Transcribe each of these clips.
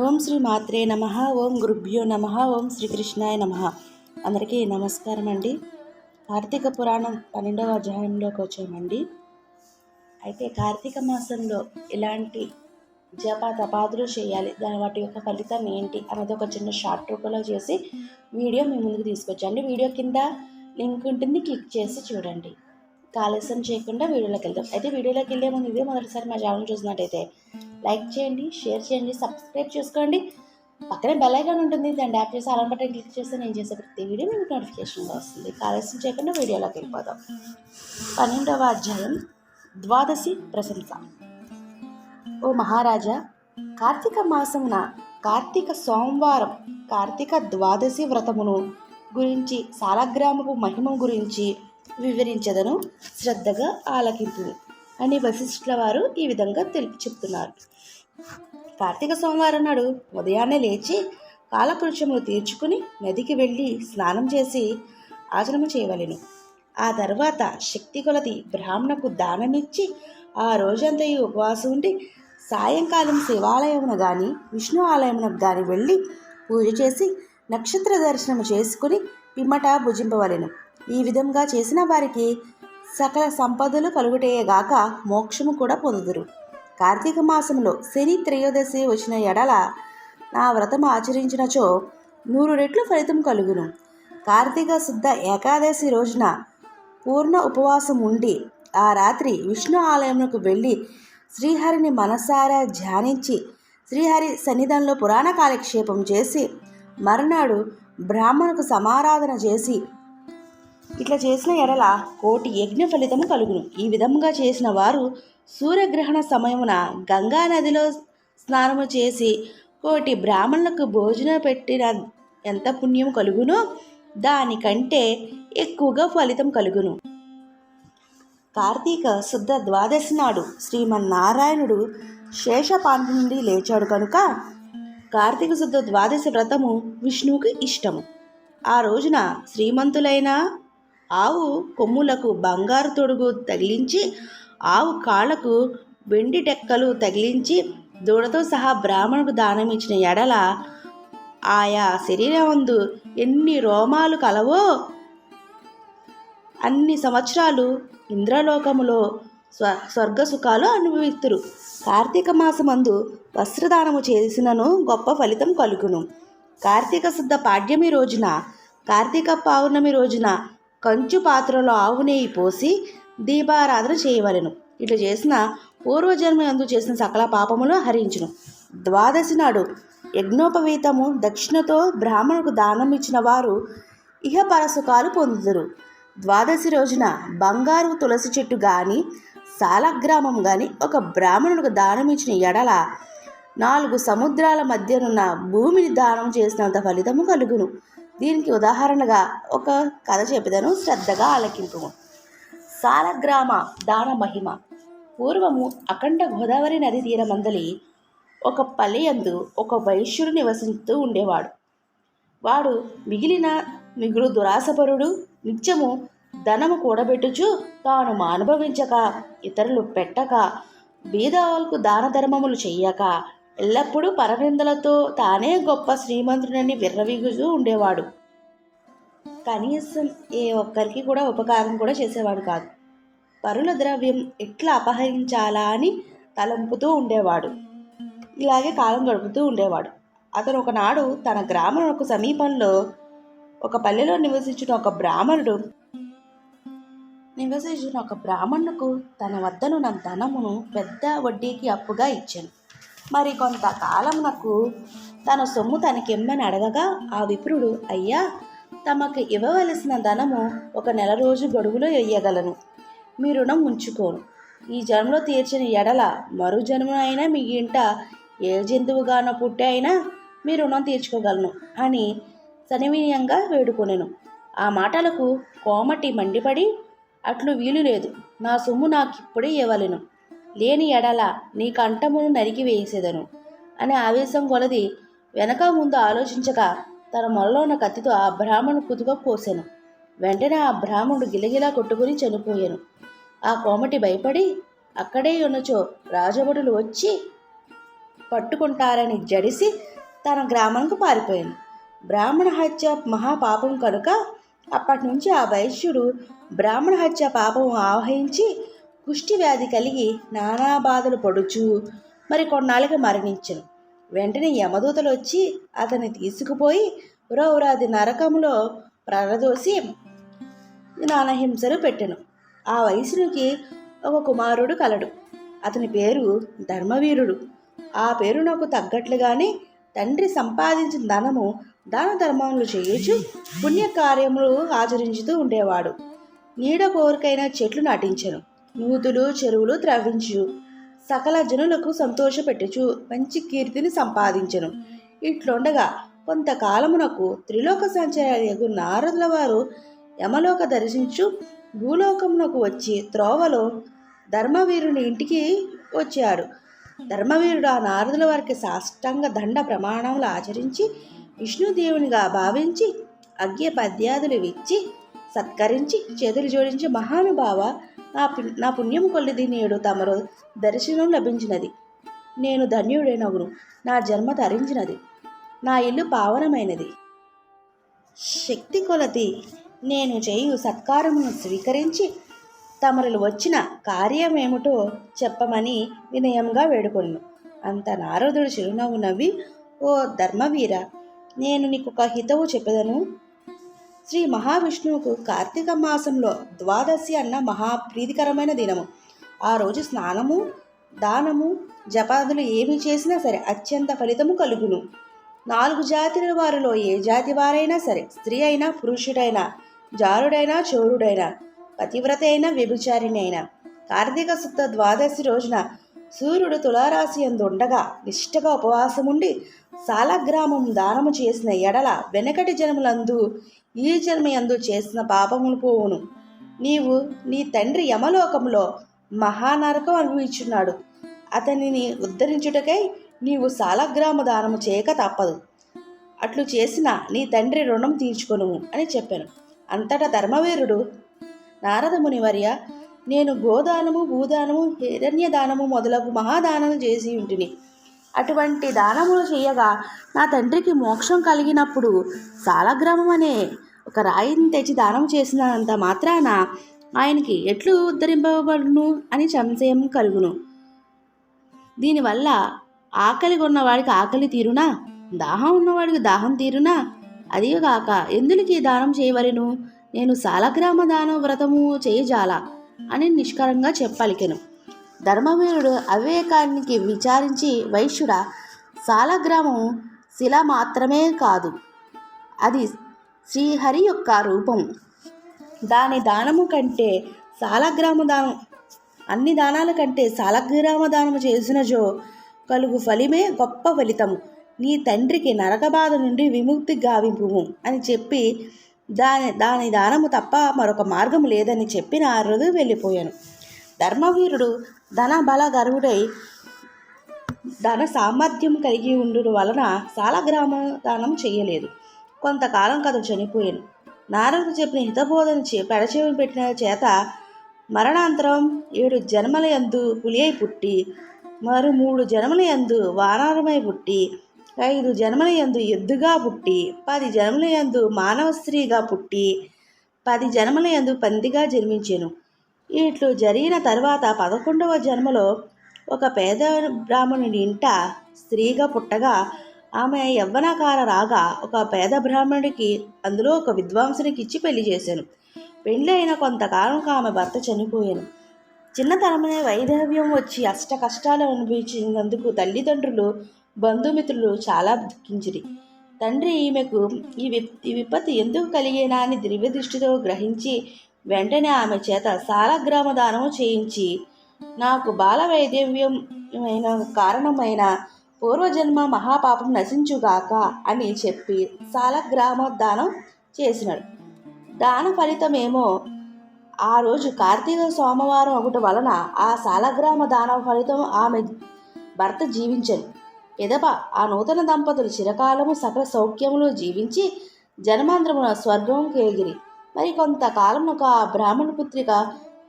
ఓం శ్రీ మాత్రే నమ ఓం గురుభ్యో నమ ఓం శ్రీకృష్ణాయ నమ. అందరికీ నమస్కారం అండి. కార్తీక పురాణం పన్నెండవ అధ్యాయంలోకి వచ్చామండి. అయితే కార్తీక మాసంలో ఎలాంటి జప తపాదులు చేయాలి దాని వాటి యొక్క ఫలితం ఏంటి అన్నది ఒక చిన్న షార్ట్ రూపంలో చేసి వీడియో మీ ముందుకు తీసుకొచ్చండి వీడియో కింద లింక్ ఉంటుంది క్లిక్ చేసి చూడండి. ఆలస్యం చేయకుండా వీడియోలోకి వెళ్దాం. అయితే వీడియోలోకి వెళ్ళే ముందు ఇదే మొదటిసారి మా ఛానల్ చూసినట్టయితే లైక్ చేయండి షేర్ చేయండి సబ్స్క్రైబ్ చేసుకోండి. పక్కనే బెల్ ఐకాన్ ఉంటుంది దాన్ని యాప్ చేసి అలా బటన్ క్లిక్ చేస్తే నేను చేసే ప్రతి వీడియో మీకు నోటిఫికేషన్గా వస్తుంది. ఆలస్యం చేయకుండా వీడియోలోకి వెళ్ళిపోదాం. పన్నెండవ అధ్యాయం ద్వాదశి ప్రశంస. ఓ మహారాజా కార్తీక మాసమున కార్తీక సోమవారం కార్తీక ద్వాదశి వ్రతమును గురించి సాలగ్రామపు మహిమ గురించి వివరించదను. శ్రద్ధగా ఆలకింపు. అని వశిష్ఠుల వారు ఈ విధంగా తెలిపి చెప్తున్నారు. కార్తీక సోమవారం నాడు ఉదయాన్నే లేచి కాలకృత్యములు తీర్చుకుని నదికి వెళ్ళి స్నానం చేసి ఆచరణ చేయవలెను. ఆ తర్వాత శక్తి కొలది బ్రాహ్మణకు దానమిచ్చి ఆ రోజంతయు ఉపవాసం ఉండి సాయంకాలం శివాలయమున గాని విష్ణు ఆలయమునకు గాని వెళ్ళి పూజ చేసి నక్షత్ర దర్శనం చేసుకుని పిమ్మట భుజింపవలెను. ఈ విధంగా చేసిన వారికి సకల సంపదలు కలుగుటేగాక మోక్షము కూడా పొందుదురు. కార్తీక మాసంలో శని త్రయోదశి వచ్చిన ఎడల నా వ్రతం ఆచరించినచో నూరు రెట్లు ఫలితం కలుగును. కార్తీక శుద్ధ ఏకాదశి రోజున పూర్ణ ఉపవాసం ఉండి ఆ రాత్రి విష్ణు ఆలయంలోకి వెళ్ళి శ్రీహరిని మనసారా ధ్యానించి శ్రీహరి సన్నిధానంలో పురాణ కాలక్షేపం చేసి మరునాడు బ్రాహ్మణుకు సమారాధన చేసి ఇట్లా చేసిన ఎడల కోటి యజ్ఞ ఫలితము కలుగును. ఈ విధముగా చేసిన వారు సూర్యగ్రహణ సమయమున గంగా నదిలో స్నానము చేసి కోటి బ్రాహ్మణులకు భోజనం పెట్టిన ఎంత పుణ్యం కలుగునో దానికంటే ఎక్కువగా ఫలితం కలుగును. కార్తీక శుద్ధ ద్వాదశి నాడు శ్రీమన్నారాయణుడు శేషపాంతి నుండి లేచాడు కనుక కార్తీక శుద్ధ ద్వాదశి వ్రతము విష్ణువుకి ఇష్టము. ఆ రోజున శ్రీమంతులైన ఆవు కొమ్ములకు బంగారు తొడుగు తగిలించి ఆవు కాళ్ళకు వెండి టెక్కలు తగిలించి దూడతో సహా బ్రాహ్మణుకు దానం ఇచ్చిన ఎడల ఆయా శరీరమందు ఎన్ని రోమాలు కలవో అన్ని సంవత్సరాలు ఇంద్రలోకములో స్వ స్వర్గ సుఖాలు అనుభవిస్తురు కార్తీక మాసమందు వస్త్రదానము చేసినను గొప్ప ఫలితం కలుగును. కార్తీక శుద్ధ పాడ్యమి రోజున కార్తీక పౌర్ణమి రోజున కంచు పాత్రలో ఆవు నెయ్యి పోసి దీపారాధన చేయవలెను. ఇట్లా చేసిన పూర్వజన్మ యందు చేసిన సకల పాపములు హరించును. ద్వాదశి నాడు యజ్ఞోపవీతము దక్షిణతో బ్రాహ్మణుకు దానం ఇచ్చిన వారు ఇహపర సుఖాలు పొందుదురు. ద్వాదశి రోజున బంగారు తులసి చెట్టు కానీ సాలగ్రామం కానీ ఒక బ్రాహ్మణుడికి దానం ఇచ్చిన ఎడల నాలుగు సముద్రాల మధ్యనున్న భూమిని దానం చేసినంత ఫలితము కలుగును. దీనికి ఉదాహరణగా ఒక కథ చెప్పేదను శ్రద్ధగా ఆలకింపు సాలగ్రామ దాన మహిమ. పూర్వము అఖండ గోదావరి నది తీరమందలి ఒక పల్లెయందు ఒక వైశ్యుడు నివసిస్తూ ఉండేవాడు. వాడు మిగిలిన మిగులు దురాసపరుడు నిత్యము ధనము కూడబెట్టుచు తాను మానుభవించక ఇతరులు పెట్టక బీదవాళ్ళకు దాన ధర్మములు చెయ్యక ఎల్లప్పుడూ పరనిందలతో తానే గొప్ప శ్రీమంతుడని విర్రవీగుతూ ఉండేవాడు. కనీసం ఏ ఒక్కరికి కూడా ఉపకారం కూడా చేసేవాడు కాదు. పరుల ద్రవ్యం ఎట్లా అపహరించాలా అని తలంపుతూ ఉండేవాడు. ఇలాగే కాలం గడుపుతూ ఉండేవాడు. అతను ఒకనాడు తన గ్రామమునకు సమీపంలో ఒక పల్లెలో నివసించిన ఒక బ్రాహ్మణుడు నివసించిన ఒక బ్రాహ్మణుకు తన వద్దనున్న ధనమును పెద్ద వడ్డీకి అప్పుగా ఇచ్చాను. మరి కొంతకాలమునకు తన సొమ్ము తనకిమ్మని అడగగా ఆ విప్రుడు అయ్యా తమకు ఇవ్వవలసిన ధనము ఒక నెల రోజు గడువులో ఇయ్యగలను. మీ రుణం ఉంచుకోను. ఈ జన్మలో తీర్చిన ఎడల మరు జన్మనైనా మీ ఇంట ఏ జంతువుగానో పుట్టి అయినా మీ రుణం తీర్చుకోగలను అని సనివీయంగా వేడుకొనెను. ఆ మాటలకు కోమటి మండిపడి అట్లు వీలు లేదు. నా సొమ్ము నాకు ఇప్పుడే ఇవ్వలేను. లేని ఎడల నీ కంఠమును నరికి వేసేదను అనే ఆవేశం కొలది. వెనక ముందు ఆలోచించక తన మొలలో ఉన్న కత్తితో ఆ బ్రాహ్మణు కుతుక కోసాను. వెంటనే ఆ బ్రాహ్మణుడు గిలగిలా కొట్టుకుని చనిపోయాను. ఆ కోమటి భయపడి అక్కడే ఉన్నచో రాజభటులు వచ్చి పట్టుకుంటారని జడిసి తన గ్రామానికి పారిపోయాను. బ్రాహ్మణ హత్య మహాపాపం కనుక అప్పటి నుంచి ఆ వైశ్యుడు బ్రాహ్మణ హత్య పాపం ఆవహించి కుష్టి వ్యాధి కలిగి నానా బాధలు పడుచు మరి కొన్నాళ్ళకి మరణించను. వెంటనే యమదూతలు వచ్చి అతన్ని తీసుకుపోయి రౌరాది నరకములో ప్రరదోసి నానహింసలు పెట్టెను. ఆ వయసునికి ఒక కుమారుడు కలడు. అతని పేరు ధర్మవీరుడు. ఆ పేరు నాకు తగ్గట్లుగానే తండ్రి సంపాదించిన ధనము దాన ధర్మములు చేయొచ్చు పుణ్యకార్యములు ఆచరించుతూ ఉండేవాడు. నీడ కోరికైన చెట్లు నాటించను. నూతులు చెరువులు త్రవ్వించు సకల జనులకు సంతోషపెట్టుచు మంచి కీర్తిని సంపాదించను. ఇట్లుండగా కొంతకాలమునకు త్రిలోక సంచారియగు నారదుల వారు యమలోక దర్శించు భూలోకమునకు వచ్చి త్రోవలో ధర్మవీరుని ఇంటికి వచ్చాడు ధర్మవీరుడు ఆ నారదుల వారికి సాష్టాంగ దండ ప్రమాణములు ఆచరించి విష్ణుదేవునిగా భావించి అగ్య పద్యాదులు ఇచ్చి సత్కరించి చేతులు జోడించి మహానుభావ నా పు- నా పుణ్యం కొల్లిది నేడు తమరు దర్శనం లభించినది. నేను ధన్యుడైనవును నా జన్మ తరించినది నా ఇల్లు పావనమైనది. శక్తి కొలది నేను చేయు సత్కారమును స్వీకరించి తమరులు వచ్చిన కార్యమేమిటో చెప్పమని వినయంగా వేడుకొను అంత నారదుడు చిరునవ్వు నవ్వి ఓ ధర్మవీర నేను నీకు ఒక హితవు చెప్పదను. శ్రీ మహావిష్ణువుకు కార్తీక మాసంలో ద్వాదశి అన్న మహా ప్రీతికరమైన దినము. ఆ రోజు స్నానము దానము జపాదులు ఏమి చేసినా సరే అత్యంత ఫలితము కలుగును. నాలుగు జాతుల వారిలో ఏ జాతి వారైనా సరే స్త్రీ అయినా పురుషుడైనా జారుడైనా చోరుడైనా పతివ్రత అయినా వ్యభిచారిణి అయినా కార్తీక శుద్ధ ద్వాదశి రోజున సూర్యుడు తులారాశి యందు ఉండగా నిష్ఠగా ఉపవాసముండి సాలగ్రామం దానము చేసిన ఎడల వెనకటి జనములందు ఈ జన్మయందు చేసిన పాపములు పోవును. నీవు నీ తండ్రి యమలోకములో మహానరకం అనుభవించున్నాడు. అతనిని ఉద్ధరించుటకై నీవు సాలగ్రామ దానము చేయక తప్పదు. అట్లు చేసిన నీ తండ్రి రుణం తీర్చుకొను అని చెప్పాను. అంతటా ధర్మవీరుడు నారదముని వర్య నేను గోదానము భూదానము హిరణ్యదానము మొదలగు మహాదానము చేసి ఉంటిని. అటువంటి దానములు చేయగా నా తండ్రికి మోక్షం కలిగినప్పుడు సాలగ్రామం అనే ఒక రాయిని తెచ్చి దానం చేసినంత మాత్రాన ఆయనకి ఎట్లు ఉద్ధరింపబడును అని సంశయం కలుగును. దీనివల్ల ఆకలి ఉన్నవాడికి ఆకలి తీరునా? దాహం ఉన్నవాడికి దాహం తీరునా? అదిగాక ఎందులకి దానం చేయవలెను? నేను సాలగ్రామ దానం వ్రతము చేయజాల అని నిష్కరంగా చెప్పలికెను. ధర్మవీరుడు అవివేకానికి విచారించి వైశ్యుడ సాలగ్రామం శిల మాత్రమే కాదు. అది శ్రీహరి యొక్క రూపం. దాని దానము కంటే సాలగ్రామ దానం అన్ని దానాల కంటే సాలగ్రామ దానము చేసిన జో కలుగు ఫలిమే గొప్ప ఫలితము. నీ తండ్రికి నరక బాధ నుండి విముక్తి గావింపు అని చెప్పి దాని దాని దానము తప్ప మరొక మార్గం లేదని చెప్పి నారదు వెళ్ళిపోయాను. ధర్మవీరుడు ధన బల గరువుడై ధన సామర్థ్యం కలిగి ఉండడం వలన సాలగ్రామ దానం చేయలేదు. కొంతకాలం కథ చనిపోయాను. నారదుడు చెప్పిన హితబోధన చే పెట్టిన చేత మరణాంతరం ఏడు జన్మల యందు పులి అయి పుట్టి మరు మూడు జన్మల యందు వానరమై పుట్టి ఐదు జన్మల యందు ఎద్దుగా పుట్టి పది జన్మల యందు మానవ స్త్రీగా పుట్టి పది జన్మల యందు పందిగా జన్మించాను. ఇట్లు జరిగిన తర్వాత పదకొండవ జన్మలో ఒక పేద బ్రాహ్మణుని ఇంట స్త్రీగా పుట్టగా ఆమె యవ్వనకార రాగా ఒక పేద బ్రాహ్మణుడికి అందులో ఒక విద్వాంసునికి ఇచ్చి పెళ్ళి చేశాను. పెళ్ళి అయిన కొంతకాలం ఆమె భర్త చనిపోయాను. చిన్నతనమనే వైధవ్యం వచ్చి అష్ట కష్టాలు అనుభవించినందుకు తల్లిదండ్రులు బంధుమిత్రులు చాలా దుఃఖించిరి. తండ్రి ఈమెకు ఈ విప్ ఈ విపత్తు ఎందుకు కలిగేనా అని దివ్య దృష్టితో గ్రహించి వెంటనే ఆమె చేత సాలగ్రామ దానము చేయించి నాకు బాల వైద్యవ్యమైన కారణమైన పూర్వజన్మ మహాపాపం నశించుగాక అని చెప్పి సాలగ్రామ దానం చేసినాడు. దాన ఫలితమేమో ఆ రోజు కార్తీక సోమవారం ఒకటి వలన ఆ సాలగ్రామ దాన ఫలితం ఆమె భర్త జీవించను. ఎదప ఆ నూతన దంపతులు చిరకాలము సకల సౌఖ్యములు జీవించి జన్మాంధ్రమున స్వర్గం కేగిరి మరి కొంతకాలం ఒక బ్రాహ్మణ పుత్రిక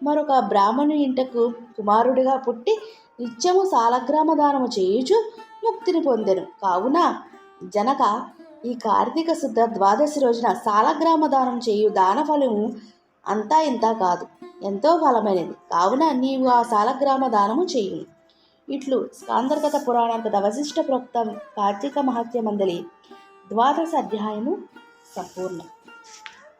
మరొక బ్రాహ్మణు ఇంటకు కుమారుడిగా పుట్టి నిత్యము సాలగ్రామ దానము చేయుచు ముక్తిని పొందెను. కావున జనక ఈ కార్తీక శుద్ధ ద్వాదశి రోజున సాలగ్రామ దానం చేయు దాన ఫలము అంతా ఇంత కాదు ఎంతో ఫలమైనది. కావున నీవు ఆ సాలగ్రామ దానము చేయు ఇట్లు స్కాందర్గత పురాణాంతట వశిష్ట ప్రోక్తం కార్తీక మహత్య మందలి ద్వాదశ అధ్యాయము సంపూర్ణం.